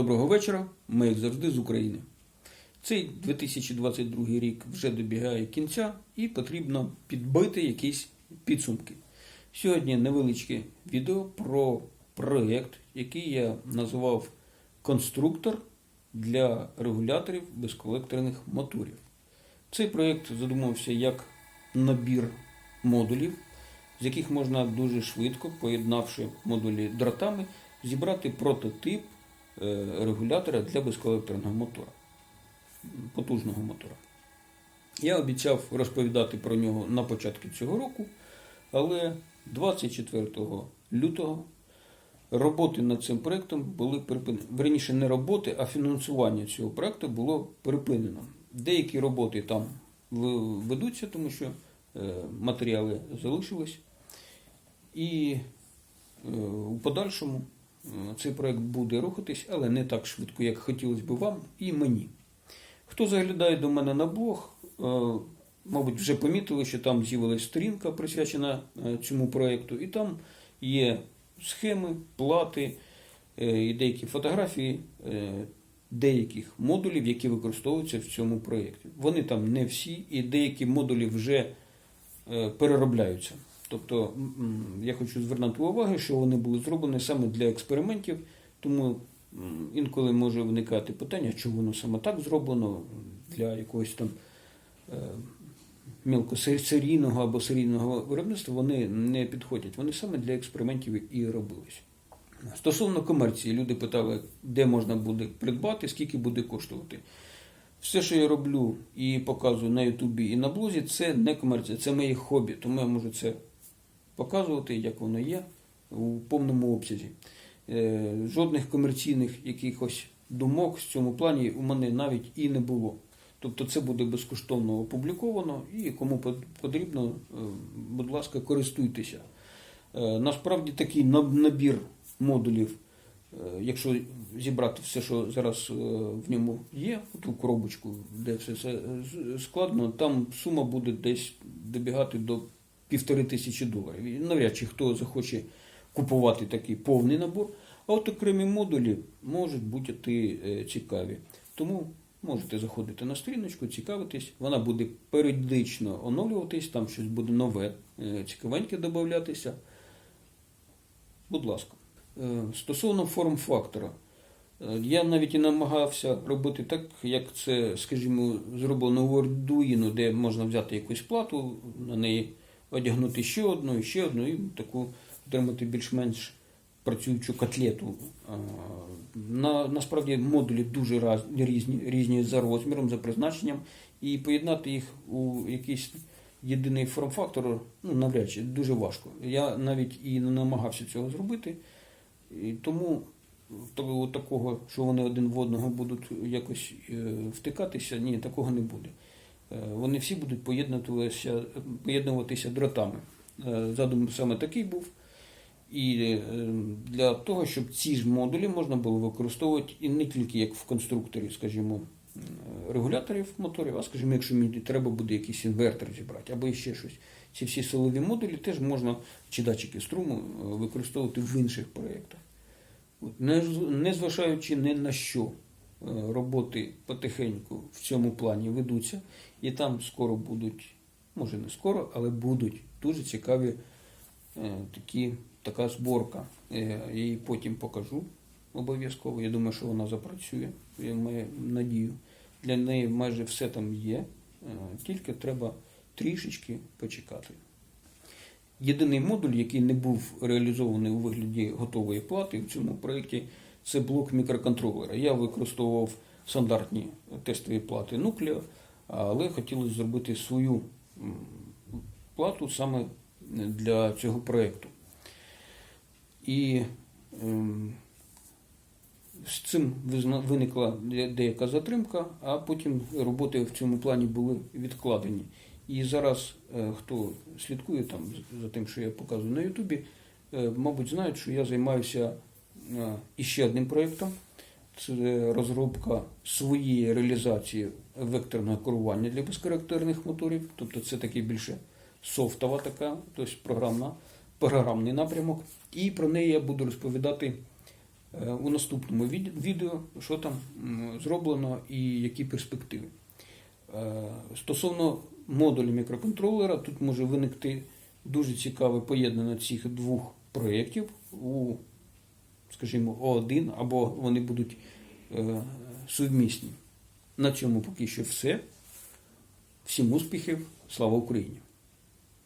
Доброго вечора. Ми, як завжди, з України. Цей 2022 рік вже добігає кінця і потрібно підбити якісь підсумки. Сьогодні невеличке відео про проєкт, який я називав конструктор для регуляторів безколекторних моторів. Цей проєкт задумався як набір модулів, з яких можна дуже швидко, поєднавши модулі дротами, зібрати прототип регулятора для безколекторного мотора, потужного мотора. Я обіцяв розповідати про нього на початку цього року, але 24 лютого роботи над цим проєктом були припинені. Верніше, не роботи, а фінансування цього проєкту було припинено. Деякі роботи там ведуться, тому що е, матеріали залишились. І е, у подальшому е, цей проект буде рухатись, але не так швидко, як хотілося б вам і мені. Хто заглядає до мене на блог, е, мабуть, вже помітили, що там з'явилася сторінка, присвячена е, цьому проєкту, і там є схеми, плати е, і деякі фотографії е, деяких модулів, які використовуються в цьому проєкті. Вони там не всі, і деякі модулі вже е, переробляються. Тобто я хочу звернути увагу, що вони були зроблені саме для експериментів, тому інколи може виникати питання, чому воно саме так зроблено для якогось там е, мілкосерійного або серійного виробництва, вони не підходять. Вони саме для експериментів і робились. Стосовно комерції, люди питали, де можна буде придбати, скільки буде коштувати. Все, що я роблю і показую на Ютубі і на блозі, це не комерція, це моє хобі. Тому я можу це показувати, як воно є, у повному обсязі. Е, Жодних комерційних якихось думок в цьому плані у мене навіть і не було. Тобто це буде безкоштовно опубліковано і кому потрібно, е, будь ласка, користуйтеся. Е, Насправді такий набір модулів, якщо зібрати все, що зараз в ньому є, ту коробочку, де все складно, там сума буде десь добігати до півтори тисячі доларів. І навряд чи хто захоче купувати такий повний набор. А от окремі модулі можуть бути е, цікаві. Тому можете заходити на сторіночку, цікавитись. Вона буде періодично оновлюватись, там щось буде нове, е, цікавеньке додатися. Будь ласка. Е, Стосовно форм-фактора, я навіть і намагався робити так, як це, скажімо, зроблено у Arduino, де можна взяти якусь плату, на неї одягнути ще одну, і ще одну, і таку отримати більш-менш працюючу котлету. На, насправді модулі дуже раз, різні, різні за розміром, за призначенням, і поєднати їх у якийсь єдиний форм-фактор ну, навряд чи дуже важко. Я навіть і не намагався цього зробити. І тому такого, що вони один в одного будуть якось е, втикатися, ні, такого не буде. Е, Вони всі будуть поєднуватися, поєднуватися дротами. Е, Задум саме такий був. І е, для того, щоб ці ж модулі можна було використовувати і не тільки як в конструкторі, скажімо, регуляторів моторів, а скажімо, якщо мені треба буде якийсь інвертор зібрати або ще щось. Ці всі силові модулі теж можна, чи датчики струму, використовувати в інших проєктах. Не з- Незважаючи ні на що, роботи потихеньку в цьому плані ведуться, і там скоро будуть, може не скоро, але будуть дуже цікаві е, такі, така зборка. Е, Я її потім покажу обов'язково. Я думаю, що вона запрацює. Я маю надію. Для неї майже все там є, е, тільки треба трішечки почекати. Єдиний модуль, який не був реалізований у вигляді готової плати в цьому проєкті, це блок мікроконтролера. Я використовував стандартні тестові плати Nucleo, але хотілося зробити свою плату саме для цього проєкту. І ем, з цим виникла деяка затримка, а потім роботи в цьому плані були відкладені. І зараз, е, хто слідкує там за тим, що я показую на Ютубі, е, мабуть, знають, що я займаюся іще одним проєктом. Це розробка своєї реалізації векторного керування для безкоректорних моторів. Тобто це таки більше софтова така, тобто програмна, програмний напрямок. І про неї я буду розповідати е, у наступному відео, що там зроблено і які перспективи. Е, Стосовно модулю мікроконтролера, тут може виникти дуже цікаве поєднання цих двох проєктів у, скажімо, О1, або вони будуть е, сумісні. На цьому поки що все. Всім успіхів. Слава Україні!